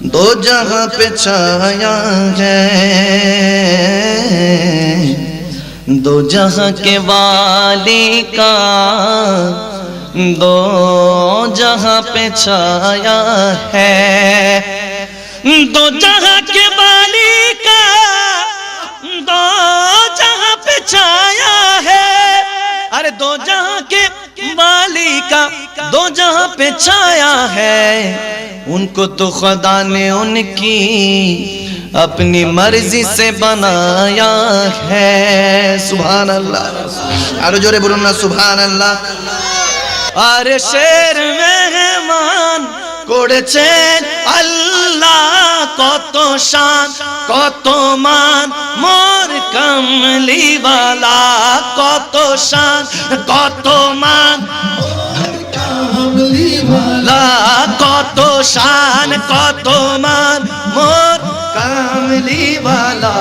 دو جہاں پہ چھایا ہے۔ دو جہاں کے والی کا۔ دو جہاں پہ چھایا ہے۔ دو جہاں کے والی کا۔ دو جہاں پہ چھایا ہے۔ ارے دو جہاں کے والی کا۔ دو جہاں پہ چھایا ہے۔ उनको तो खुदा ने उनकी अपनी मर्जी से बनाया है सुभान अल्लाह আরো জোরে বলুন না সুবহান আল্লাহ আরে শের মেহমান করেছেন আল্লাহ কত শান কত মান মোর কমলিওয়ালা কত শান কত মান শান কত মান মোর কামলিওয়ালা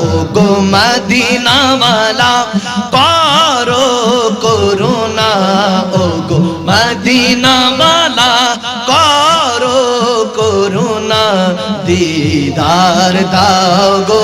ও গো মদিনাওয়ালা, করো করুণা ও গো মদিনাওয়ালা, করো করুণা, দিদার দাও গো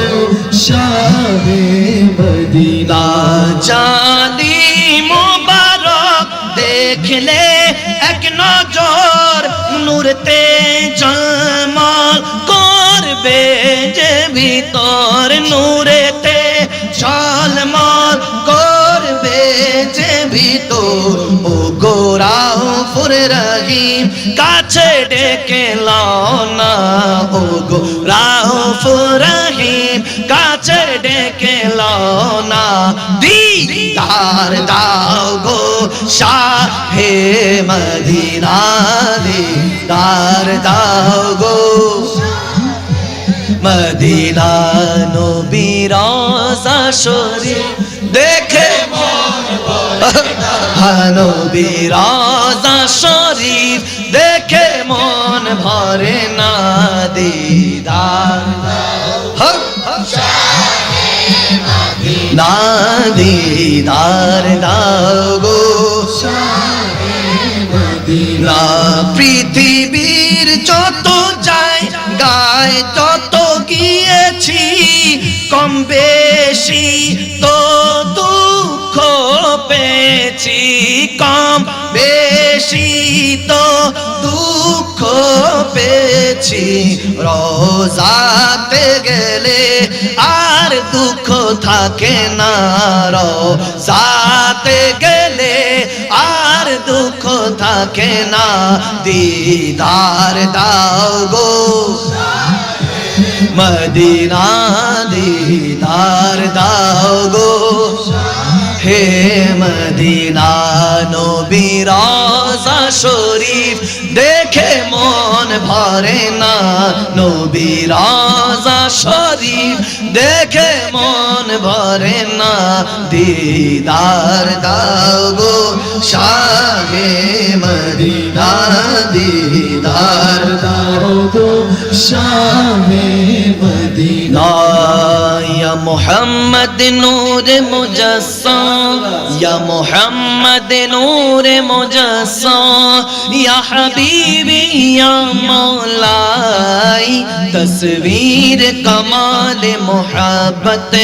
শাহে মদিনা জানি মোবারক দেখলে এক নজর নূরতে জলমল করবে যে ভিতর নূরেতে জলমল করবে যে ভিতর। ও গোরাও ফুর রহিম কাছে ডেকে লাও না। ও গো রাও ফুরহিম লাও না। দিদার দাও গো শাহে মদিনা, দিদার দাও গো মদিনা নবীর শরীর দেখে নবীর শরীফ। দেখে মন ভরে না, দিদার না দিদার দাও গো। না, পৃথিবীর যত যায়, গায় যত গিয়েছি। কম বেশি তো দুঃখ পেয়েছি কম, বেশি তো দুঃখ পেয়েছি। রোজাতে গেলে আর দুঃখ থাকে না। রোজাতে গেলে আর দুঃখ থাকে না। দিদার দাও গো। মদিনা দিদার দাও গো। হে মদিনা নবীর শরীফ দেখে মন ভরে না। নবীর শরীফ দেখে মন ভরে না। দিদার দাও গো শাহে মদিনা, দিদার দাও গো শাহে মদিনা। محمد نور مجسم، یا محمد نور مجسم، یا حبیبی یا مولائی، تصویر کمال محبت،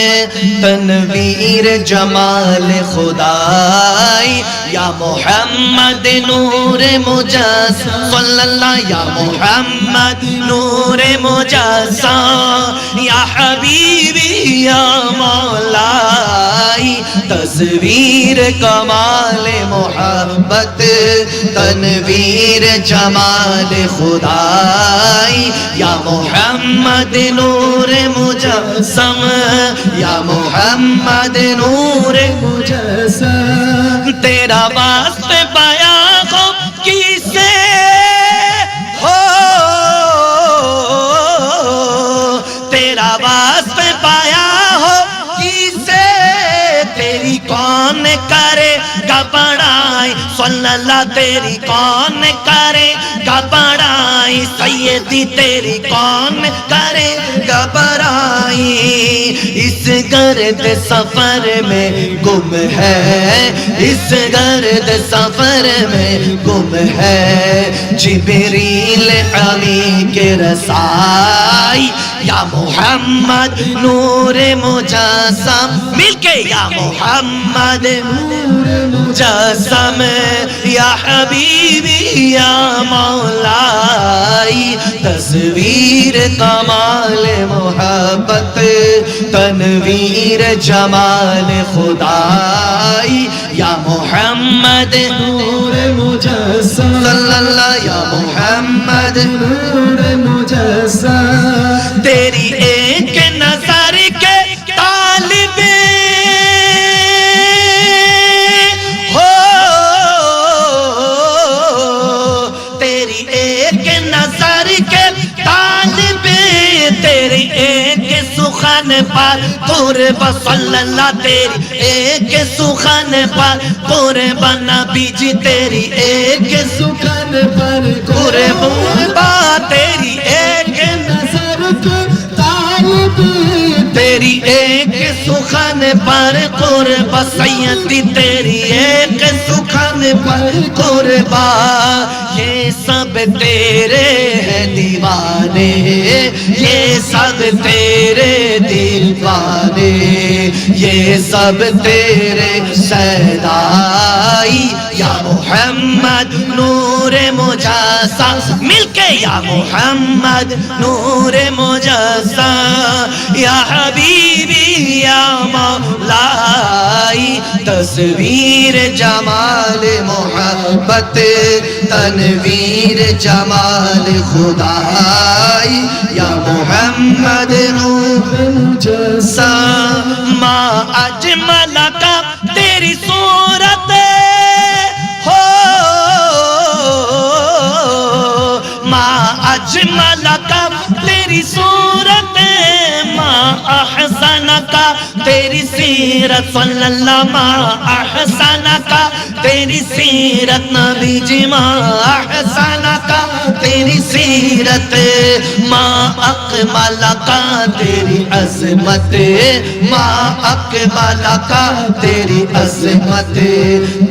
تنویر جمال خدائی، یا محمد نور مجسم، صلی اللہ، یا محمد نور مجسم، یا حبیبی یا तस्वीर कमाल मोहब्बत तनवीर जमाल खुदाई या मोहम्मद नूर मुजस्सम या मोहम्मद नूर मुजस्सम तेरा वास्ते নাই صلی اللہ تیری کون کرے گا بڑائی، سیدی تیری کون کرے گا بڑائی۔ اس گرد سفر میں گم ہے، اس گرد سفر میں گم ہے۔ جبریل علی کے رسائی، یا محمد نور مجاسم مل کے، یا محمد نور مجسم۔ یا حبیبی یا مولائی تصویر کمال محبت تنویر جمال خدائی یا محمد نور مجسم صلی اللہ یا محمد نور مجسم تیری پر پورے بسل اللہ تیری، ایک سخن پر پورے بنا بیجی تیری، ایک سخن پر پورے با تیری، ایک نظر طالب۔ تیری ایک سخن پر قربا سیدی تیری، ایک سخن پر قربا یہ سب تیرے ہیں دیوار۔ والے یہ سب تیرے دل والے، یہ سب تیرے سیدائی، یا محمد نور مجاسا، مل کے یا محمد نور مجاسا، یا حبیبی، یا مولائی، تصویر جمال محبت، تنویر جمال خدا ভাই ইয়া মোহাম্মদ মা আজ মালাকা তেরি সুরত। হো মা আজ মালাকা তেরি সুরত احسان کا تیری سیرت صلی اللہ ماں احسان کا تیری سیرت نبی جی ماں احسان کا تیری سیرت ماں اقبال کا، تیری عظمت ماں اقبال کا، تیری عظمت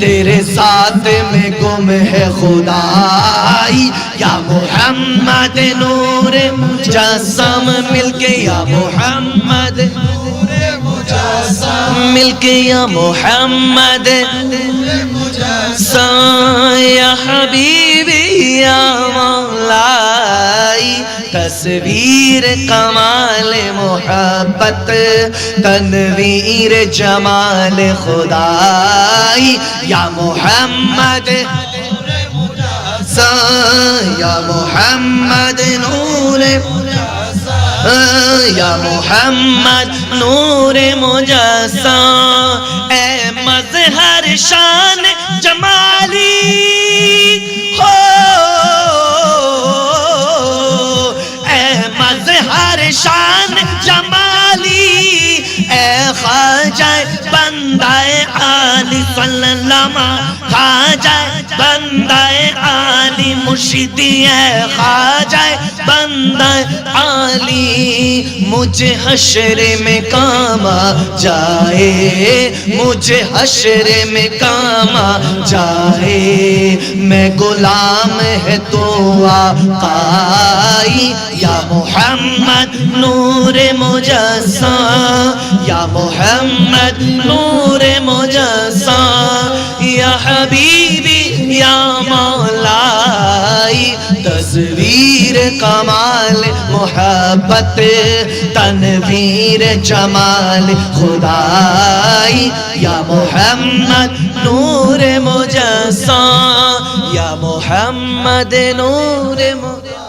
تیرے ساتھ میں گم ہے خدائی۔ یا محمد نور جسم مل کے، یا محمد মোহাম্মদ মিলকে মোহাম্মদ সায়া হাবিবিয়া মালাই তসবীর কমাল মোহাবত তনবীর জমাল খুদাই ইয়া মোহাম্মদ ইয়া মোহাম্মদ নূরে یا محمد نور مجسم اے مظہر شان جمالی۔ جائے بندہ آلی صلی اللہ کھا جائے بندہ آلی مشیدی ہے کھا جائے بندہ آلی مجھے حشر میں کام آ جائے مجھے حشر میں کام آ جائے۔ میں غلام ہے تو آقائی، یا محمد نور مجسم یا محمد نور مجسا یا حبیبی یا مولائی تصویر کمال محبت تنویر جمال خدائی یا محمد نور مجسا یا محمد نور مجسا